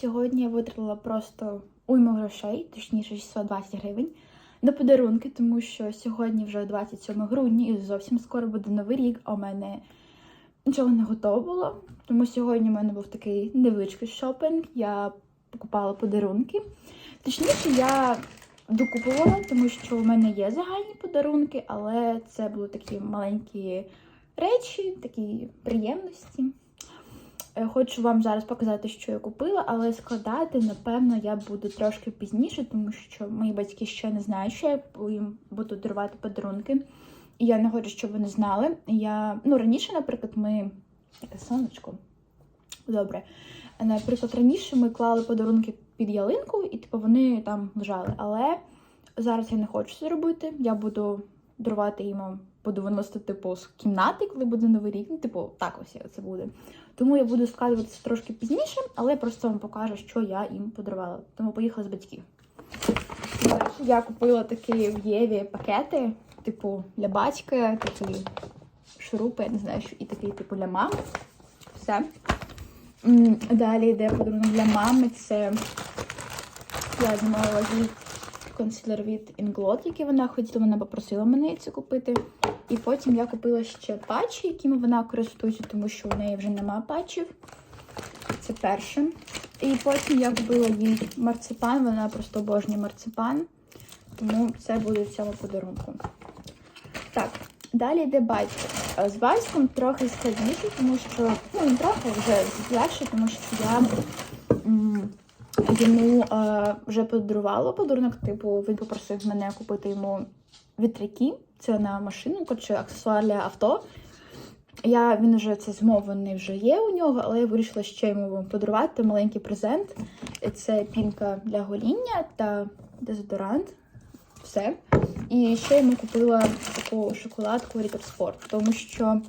Сьогодні я витратила просто уйму грошей, точніше 620 гривень, на подарунки, тому що сьогодні вже 27 грудня і зовсім скоро буде новий рік, а у мене нічого не готово було. Тому сьогодні в мене був такий невеличкий шопінг. Я покупала подарунки. Точніше, я докупувала, тому що у мене є загальні подарунки, але це були такі маленькі речі, такі приємності. Е, Хочу вам зараз показати, що я купила, але складати, напевно, я буду трошки пізніше, тому що мої батьки ще не знають, що я їм буду дарувати подарунки. І я не хочу, щоб вони знали. Я, ну, раніше, наприклад, ми. Таке сонечко. Добре. Наприклад, раніше ми клали подарунки під ялинку, і типу вони там лежали. Але зараз я не хочу це робити. Я буду дарувати їм, буду виносити, типу, з кімнати, коли буде новий рік. Ну, типу, так ось це буде. Тому я буду складуватися трошки пізніше, але я просто вам покажу, що я їм подарувала. Тому поїхала з батьків. Я купила такі в Єві пакети, типу, для батька, такі шурупи, я не знаю, що і такий, типу, для мами. Все. Далі йде подарунок для мами. Це я замовила їй консилер від Inglot, який вона хотіла, вона попросила мене це купити. І потім я купила ще патчі, якими вона користується, тому що у неї вже нема патчів. Це перше. І потім я купила їй марципан, вона просто обожнює марципан. Тому це буде в цьому подарунку. Так, далі йде батько. Е, З батьком трохи складніше, тому що, ну, трохи вже легше, тому що я йому е, вже подарувала подарунок, типу, він попросив мене купити йому вітряки. Це на машину, коротше, аксесуар для авто. Я, він вже це змовлений вже є у нього, але я вирішила ще йому подарувати маленький презент. Це пінка для гоління та дезодорант. Все. І ще йому купила таку шоколадку Sport, тому що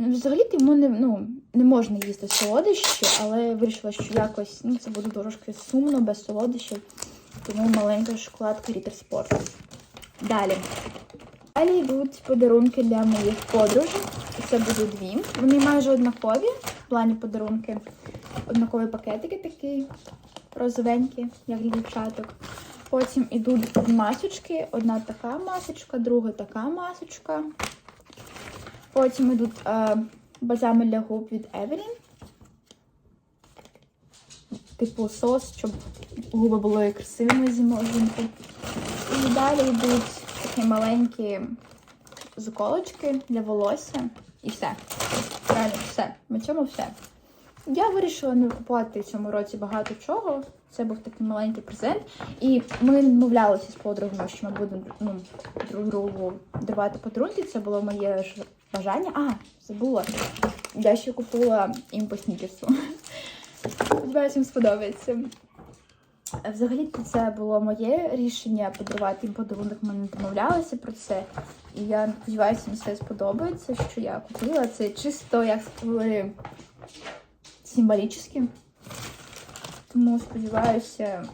ну, взагалі йому не, ну, не можна їсти солодощі, але я вирішила, що якось ну, це буде трошки сумно, без солодощів. Тому маленька шоколадка Ritter Sport. Далі. Далі йдуть подарунки для моїх подружок. Це буде дві. Вони майже однакові в плані подарунки. Однакові пакетики такі розовенькі, як для дівчаток. Потім йдуть масочки. Одна така масочка, друга така масочка. Потім йдуть е, бальзами для губ від Evelyn. Типу сос, щоб губи були красивими зимою. І далі йдуть такі маленькі заколочки для волосся. І все. Реально, все. На цьому все. Я вирішила не купувати в цьому році багато чого. Це був такий маленький презент. І ми домовлялися з подругами, що ми будемо ну, друг другу дарувати подарунки. Це було моє бажання. А, забула. Я ще купила їм по снікерсу. Сподіваюся, їм сподобається. Взагалі це було моє рішення подарувати їм подарунок. Ми не домовлялися про це. І я сподіваюся, їм все сподобається, що я купила. Це чисто, як сказали, символічно. Тому сподіваюся,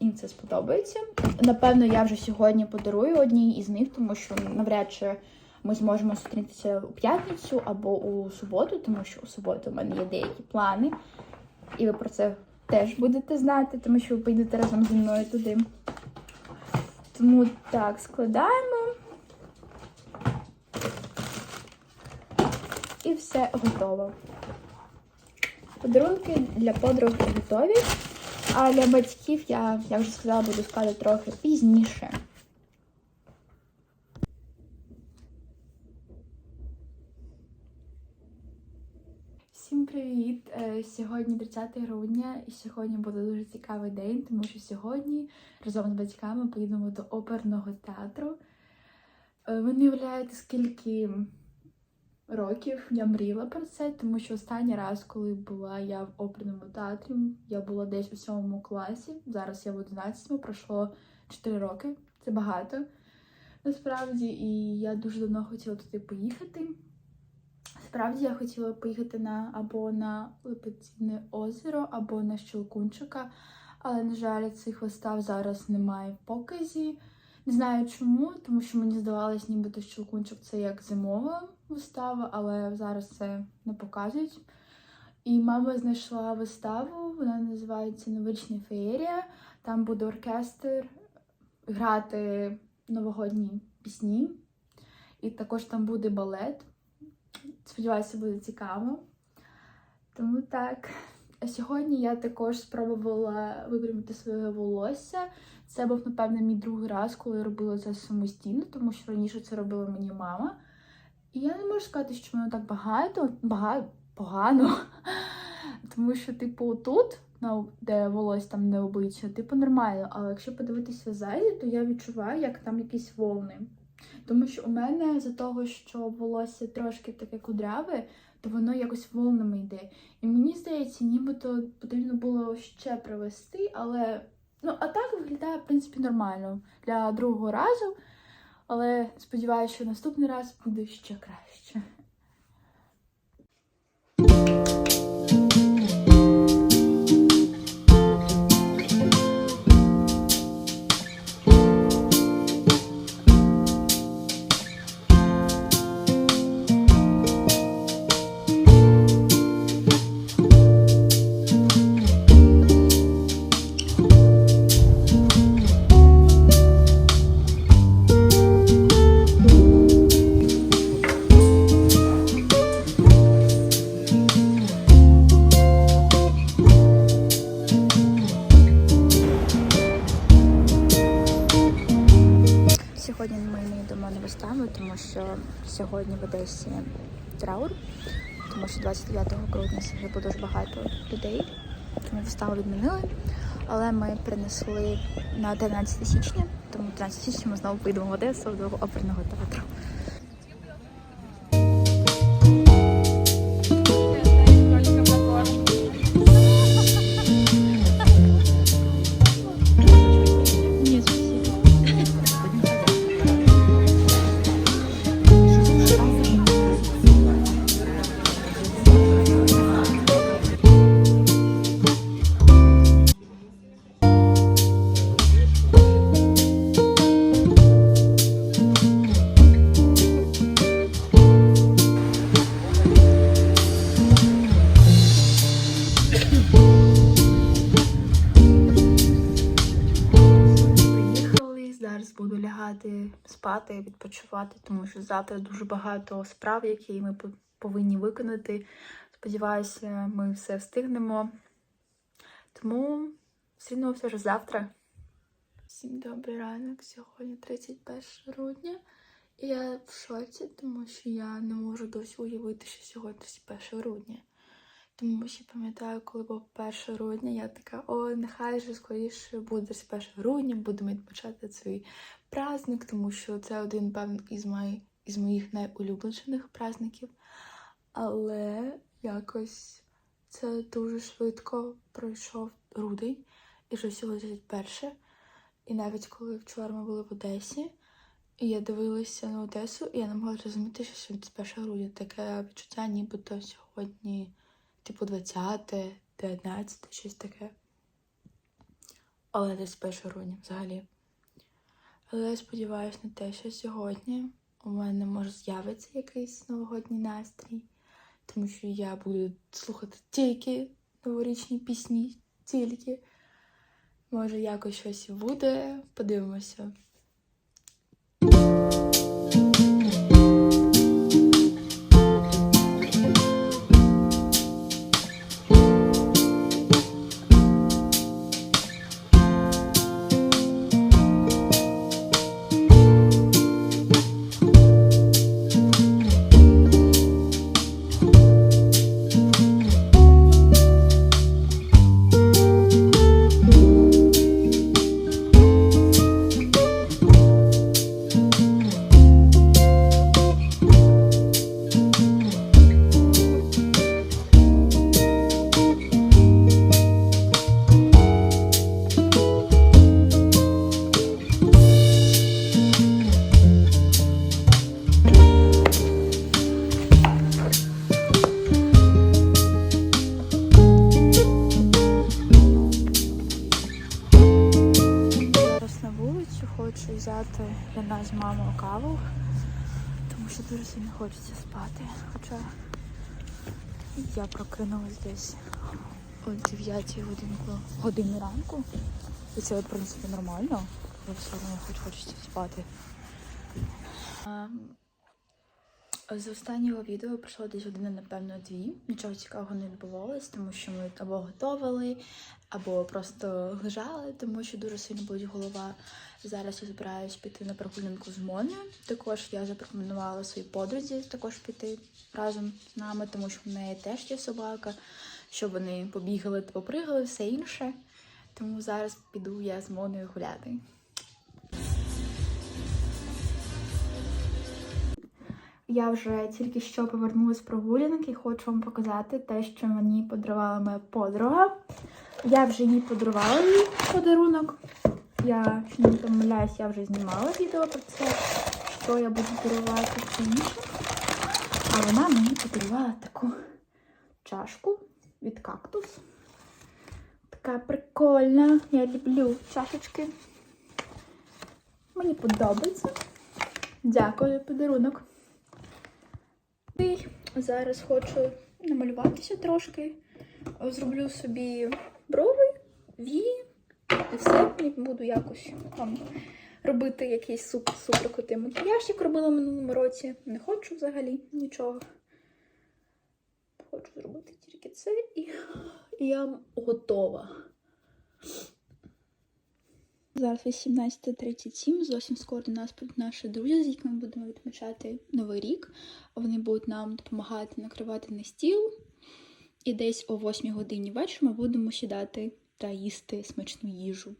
їм це сподобається. Напевно, я вже сьогодні подарую одній із них, тому що навряд чи ми зможемо зустрітися у п'ятницю або у суботу, тому що у суботу в мене є деякі плани. І ви про це теж будете знати, тому що ви поїдете разом зі мною туди. Тому так, складаємо. І все готово. Подарунки для подруг готові, а для батьків я, як вже сказала, буду складати трохи пізніше. Всім привіт! Е, Сьогодні 30 грудня, і сьогодні буде дуже цікавий день, тому що сьогодні разом з батьками поїдемо до оперного театру. Е, Ви не уявляєте, скільки років я мріяла про це, тому що останній раз, коли була я в оперному театрі, я була десь у сьомому класі. Зараз я в 11 пройшло 4 роки. Це багато насправді, і я дуже давно хотіла туди поїхати. Справді я хотіла поїхати на або на Липецьне озеро, або на Щелкунчика, але, на жаль, цих вистав зараз немає в показі. Не знаю чому, тому що мені здавалось, нібито Щелкунчик це як зимова вистава, але зараз це не показують. І мама знайшла виставу, вона називається Новорічна феєрія. Там буде оркестр грати новогодні пісні. І також там буде балет. Сподіваюся, буде цікаво. Тому так. Сьогодні я також спробувала випрямити своє волосся. Це був, напевно, мій другий раз, коли я робила це самостійно, тому що раніше це робила мені мама. І я не можу сказати, що воно так багато, багато погано. Тому що, типу, тут, де волосся там не обличчя, типу нормально. Але якщо подивитися ззаді, то я відчуваю, як там якісь волни. Тому що у мене за того, що волосся трошки таке кудряве, то воно якось волнами йде. І мені здається, нібито потрібно було ще привести, але ну, а так виглядає, в принципі, нормально для другого разу. Але сподіваюся, що наступний раз буде ще краще. Сьогодні в Одесі траур, тому що 29 грудня вже було дуже багато людей. Тому виставу відмінили. Але ми принесли на 13 січня, тому 13 січня ми знову поїдемо в Одесу до оперного театру. Зараз буду лягати спати, відпочивати, тому що завтра дуже багато справ, які ми повинні виконати. Сподіваюся, ми все встигнемо. Тому зустрінемося вже завтра. Всім добрий ранок. Сьогодні 31 грудня. І я в шоці, тому що я не можу досі уявити, що сьогодні 31 грудня. Тому що пам'ятаю, коли був 1 грудня, я така, о, нехай же скоріше буде 1 грудня, будемо відпочати свій праздник, тому що це один, певно, із, мої, із моїх найулюбленіших праздників. Але якось це дуже швидко пройшов грудень, і вже сьогодні 31. І навіть коли вчора ми були в Одесі, і я дивилася на Одесу, і я не могла зрозуміти, що сьогодні 1 грудня. Таке відчуття, нібито сьогодні типу 20, 19, щось таке. Але десь 1 грудня взагалі. Але я сподіваюся на те, що сьогодні у мене може з'явиться якийсь новогодній настрій, тому що я буду слухати тільки новорічні пісні, тільки. Може, якось щось буде, подивимося. Для нас з мамою каву, тому що дуже сильно хочеться спати. Хоча Я прокинулась десь о 9 годинку, годині ранку. І це, в принципі, нормально. але все одно хоч хочеться спати. З останнього відео пройшло десь години, напевно, дві. Нічого цікавого не відбувалось, тому що ми або готували, або просто лежали, тому що дуже сильно болить голова. Зараз я збираюсь піти на прогулянку з Моною. Також я запропонувала своїй подрузі також піти разом з нами, тому що в неї теж є собака, щоб вони побігали попригали, все інше. Тому зараз піду я з Моною гуляти. Я вже тільки що повернулася з прогулянки і хочу вам показати те, що мені подарувала моя подруга. Я вже їй подарувала їй подарунок. Я не помиляюсь, я вже знімала відео про це, що я буду дарувати чи інше. А вона мені подарувала таку чашку від кактус. Така прикольна. Я люблю чашечки. Мені подобається. Дякую подарунок. Зараз хочу намалюватися трошки. Зроблю собі брови, вії і все. І буду якось там робити якийсь супер крутий макіяж, як робила в минулому році. Не хочу взагалі нічого. Хочу зробити тільки це і я готова. Зараз 18.37, зовсім скоро до нас будуть наші друзі, з якими будемо відмічати Новий рік. Вони будуть нам допомагати накривати на стіл. І десь о 8 годині вечора ми будемо сідати та їсти смачну їжу.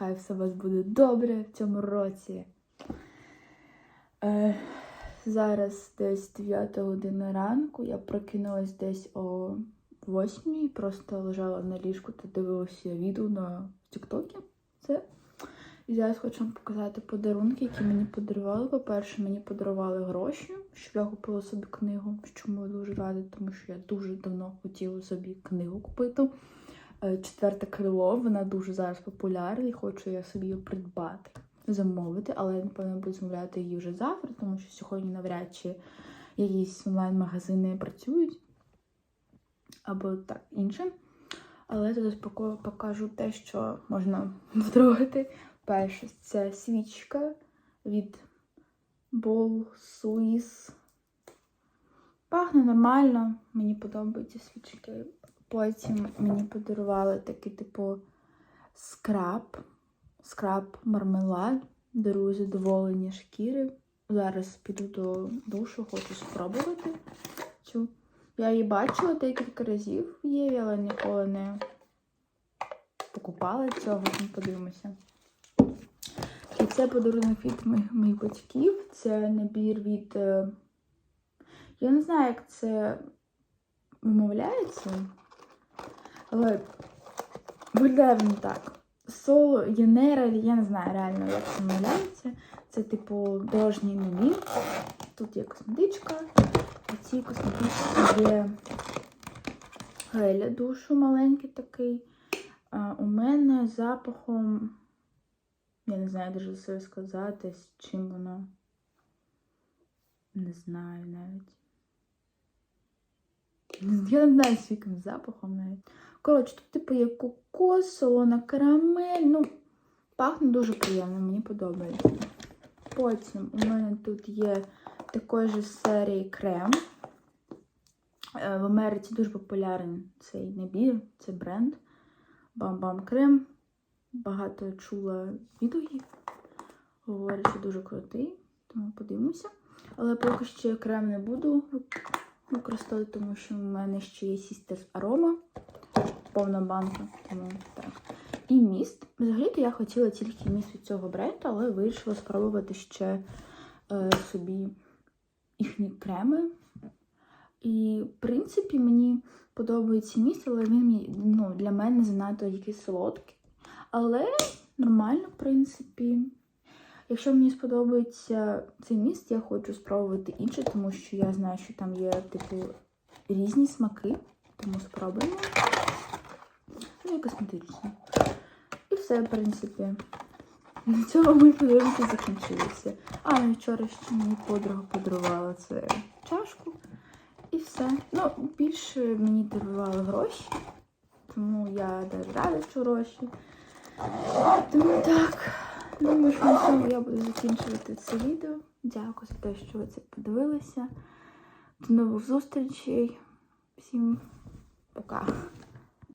Нехай все у вас буде добре в цьому році. Е, зараз десь 9 година ранку. Я прокинулась десь о 8 просто лежала на ліжку та дивилася відео на Тіктокі. Це. І зараз хочу вам показати подарунки, які мені подарували. По-перше, мені подарували гроші, щоб я купила собі книгу, чому я дуже рада, тому що я дуже давно хотіла собі книгу купити. Е, Четверте крило, вона дуже зараз популярна і хочу я собі її придбати, замовити, але я, напевно, буду замовляти її вже завтра, тому що сьогодні навряд чи якісь онлайн-магазини працюють або так інше. Але поко- покажу те, що можна потрогати. Перше, це свічка від Ball Swiss. Пахне нормально, мені подобаються свічки. Потім мені подарували такий, типу, скраб. Скраб мармелад. Дарую задоволення шкіри. зараз піду до душу, хочу спробувати цю. Я її бачила декілька разів в Єві, але ніколи не покупала цього, тому подивимося. І це подарунок від моїх, моїх батьків. Це набір від. е, Я не знаю, як це вимовляється, але виглядає так. Соло Єнера, я не знаю реально, як це вимовляється. Це, типу, дорожній набір. Тут є косметичка. У цій косметичці є гель душу маленький такий. А у мене запахом. Я не знаю даже все сказати, з чим воно. Не знаю навіть. Я не знаю, з яким запахом навіть. Коротше, тут, типу, є кокос, солона карамель. Ну, пахне дуже приємно, мені подобається. Потім у мене тут є такої ж серії крем. Е, В Америці дуже популярний цей набір, це бренд. Бам-бам крем. Багато чула відгуків. Говорять, що дуже крутий, тому подивимося. Але поки що крем не буду використовувати, тому що в мене ще є Sisters Aroma. Повна банка. Тому так. І міст. Взагалі-то я хотіла тільки міст від цього бренду, але вирішила спробувати ще е, собі їхні креми. І, в принципі, мені подобається міст, але він ну, для мене занадто якийсь солодкий. Але нормально, в принципі. Якщо мені сподобається цей міст, я хочу спробувати інший, тому що я знаю, що там є, типу, різні смаки. Тому спробуємо. Ну і косметичні. І все, в принципі. На цьому мої подарунки закінчилися. А, вчора ще мені подруга подарувала це чашку. І все. Ну, більше мені дарували гроші. Тому я рада, що гроші. Тому так. Думаю, що на цьому я буду закінчувати це відео. Дякую за те, що ви це подивилися. До нових зустрічей. Всім пока.